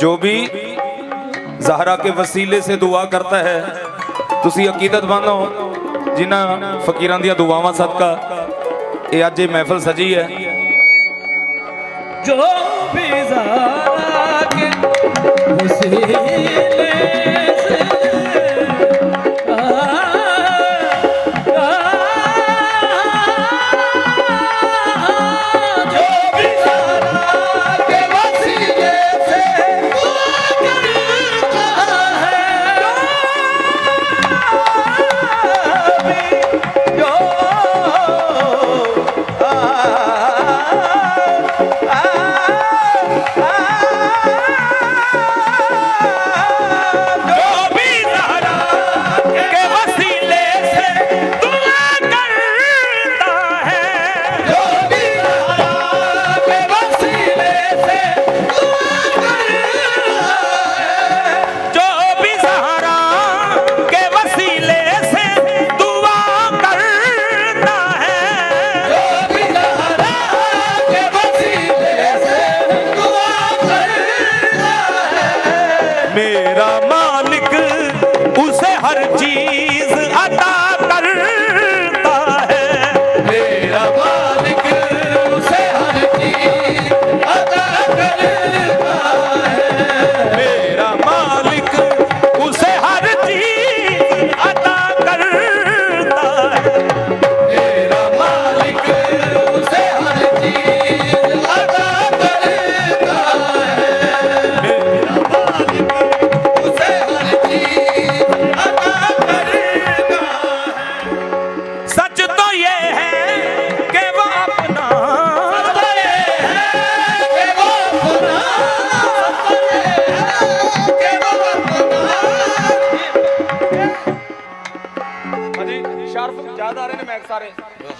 जो भी ਜ਼ਹਰਾ ਕੇ ਵਸੀਲੇ ਸੇ ਦੁਆ ਕਰਤਾ ਹੈ, ਤੁਸੀਂ ਅਕੀਦਤ ਬੰਨੋ ਜਿਨ੍ਹਾਂ ਫਕੀਰਾਂ ਦੀਆਂ ਦੁਆਵਾਂ ਸਦਕਾ, ਇਹ ਅੱਜ ਇਹ ਮਹਿਫਲ ਸਜੀ ਹੈ। ਜੋ ਵੀ ਕੇ ਵਸੀਲੇ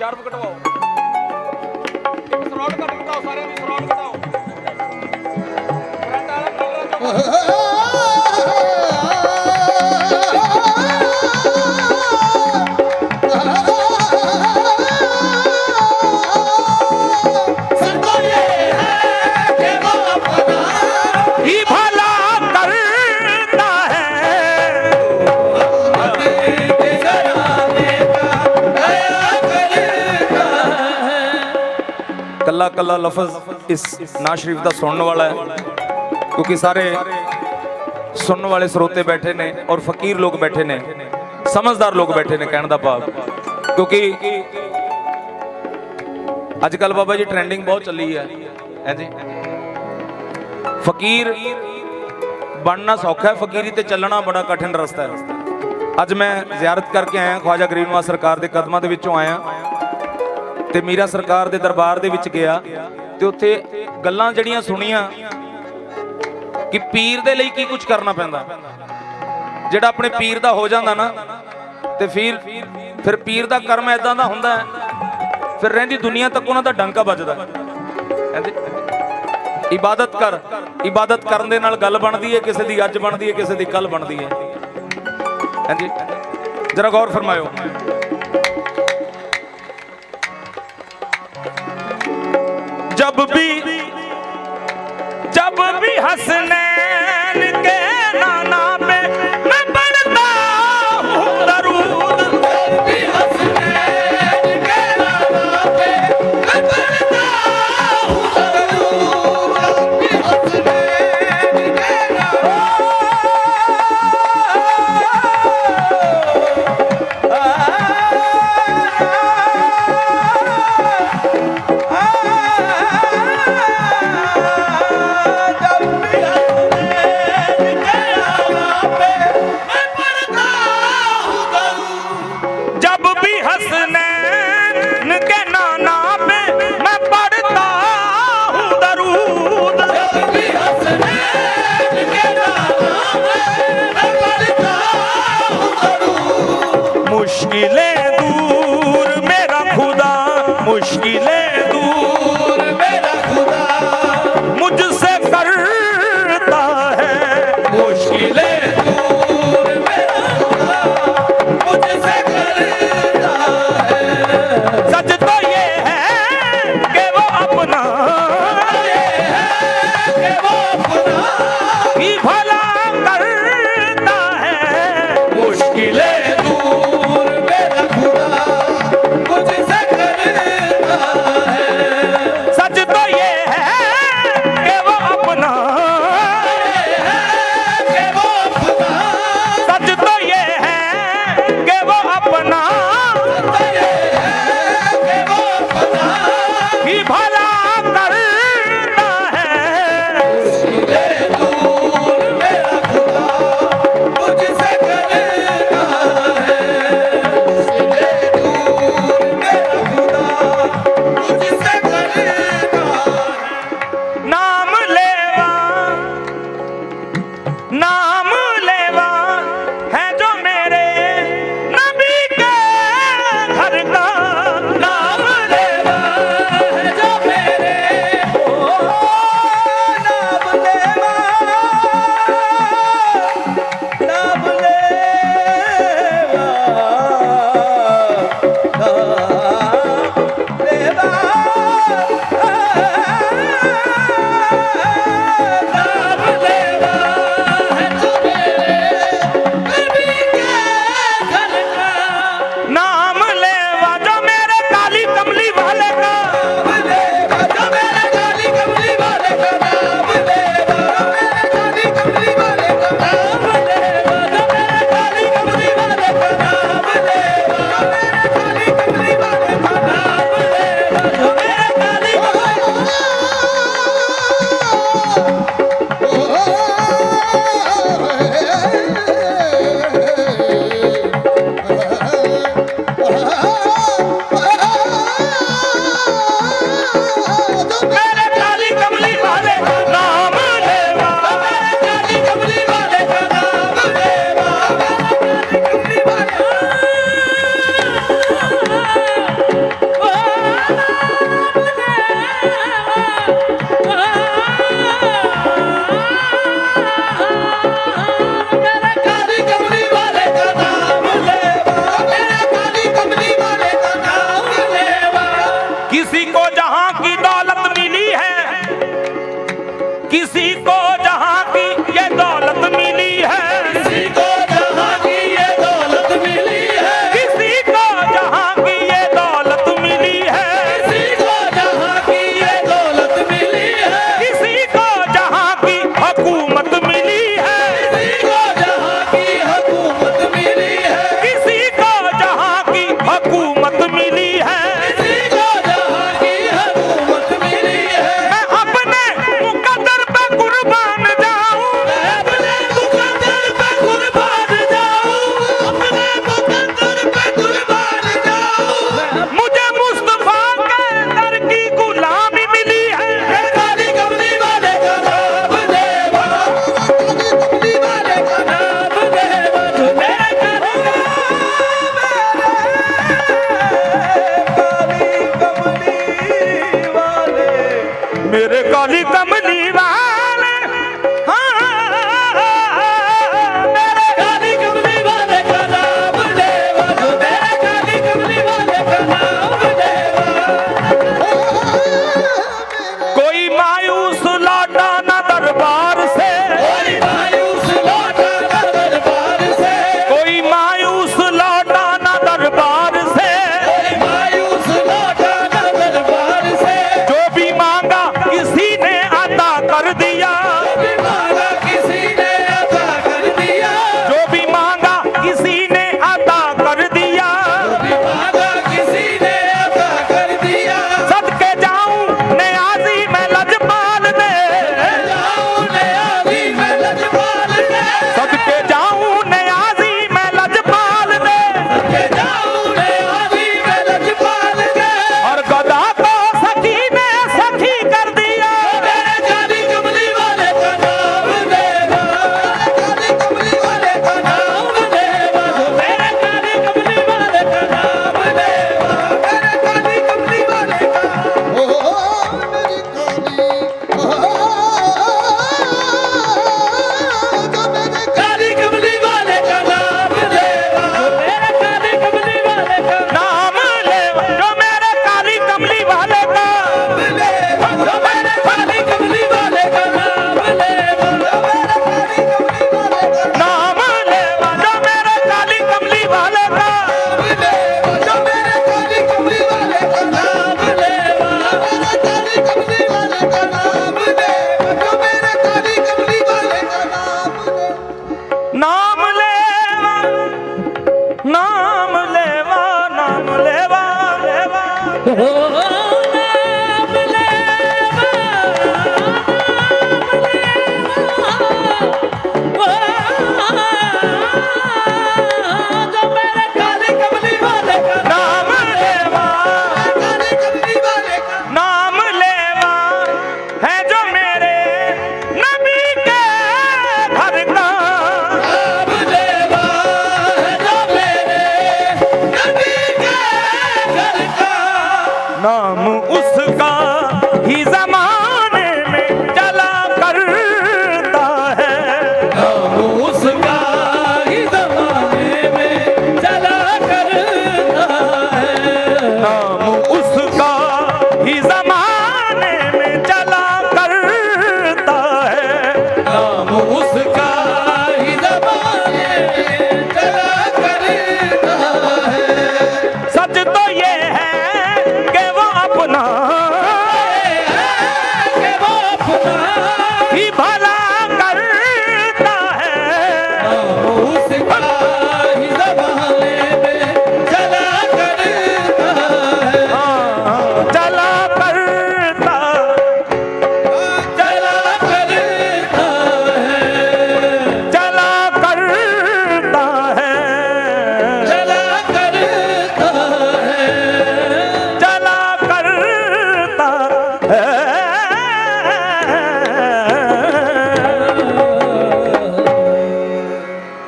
ਸ਼ਰਫ ਘਟਵਾਓ ਇੱਕ ਸਰੌਟ ਘਟਾਓ ਸਾਰਿਆਂ ਦੀ ਸਰੌਟ ਘਟਾਓ ਫਰੰਟ ਵਾਲਾ ਕੱਲਾ ਕੱਲਾ ਲਫ਼ਜ਼ ਇਸ ਨਾ ਸ਼ਰੀਫ ਦਾ ਸੁਣਨ ਵਾਲਾ ਹੈ, ਕਿਉਂਕਿ ਸਾਰੇ ਸੁਣਨ ਵਾਲੇ ਸਰੋਤੇ ਬੈਠੇ ਨੇ ਔਰ ਫਕੀਰ ਲੋਕ ਬੈਠੇ ਨੇ, ਸਮਝਦਾਰ ਲੋਕ ਬੈਠੇ ਨੇ ਕਹਿਣ ਦਾ ਭਾਵ, ਕਿਉਂਕਿ ਅੱਜ ਕੱਲ ਬਾਬਾ ਜੀ ਟ੍ਰੈਂਡਿੰਗ ਬਹੁਤ ਚੱਲੀ ਹੈ। ਹੈ ਫਕੀਰ ਬਣਨਾ ਸੌਖਾ ਹੈ, ਫਕੀਰੀ ਤੇ ਚੱਲਣਾ ਬੜਾ ਕਠਿਨ ਰਸਤਾ ਹੈ। ਅੱਜ ਮੈਂ ਜ਼ਿਆਰਤ ਕਰਕੇ ਆਇਆ, ਖਵਾਜਾ ਗਰੀਬ ਨਵਾਜ਼ ਸਰਕਾਰ ਦੇ ਕਦਮਾਂ ਦੇ ਵਿੱਚੋਂ ਆਇਆ। ਤੇ ਮੀਰਾ ਸਰਕਾਰ ਦੇ ਦਰਬਾਰ ਦੇ ਵਿੱਚ ਗਿਆ ਤੇ ਉੱਥੇ ਗੱਲਾਂ ਜਿਹੜੀਆਂ ਸੁਣੀਆਂ ਕਿ ਪੀਰ ਦੇ ਲਈ ਕੀ ਕੁਝ ਕਰਨਾ ਪੈਂਦਾ। ਜਿਹੜਾ ਆਪਣੇ ਪੀਰ ਦਾ ਹੋ ਜਾਂਦਾ ਨਾ, ਤੇ ਫਿਰ ਫਿਰ ਪੀਰ ਦਾ ਕਰਮ ਐਦਾਂ ਦਾ ਹੁੰਦਾ ਫਿਰ ਰਹਿੰਦੀ ਦੁਨੀਆ ਤੱਕ ਉਹਨਾਂ ਦਾ ਡੰਕਾ ਵੱਜਦਾ। ਕਹਿੰਦੇ, ਇਬਾਦਤ ਕਰ, ਇਬਾਦਤ ਕਰਨ ਦੇ ਨਾਲ ਗੱਲ ਬਣਦੀ ਹੈ, ਕਿਸੇ ਦੀ ਅੱਜ ਬਣਦੀ ਹੈ, ਕਿਸੇ ਦੀ ਕੱਲ ਬਣਦੀ ਹੈ। ਹਾਂਜੀ, ਜਰਾ ਗੌਰ ਫਰਮਾਇਓ। जब भी जब भी हसनैन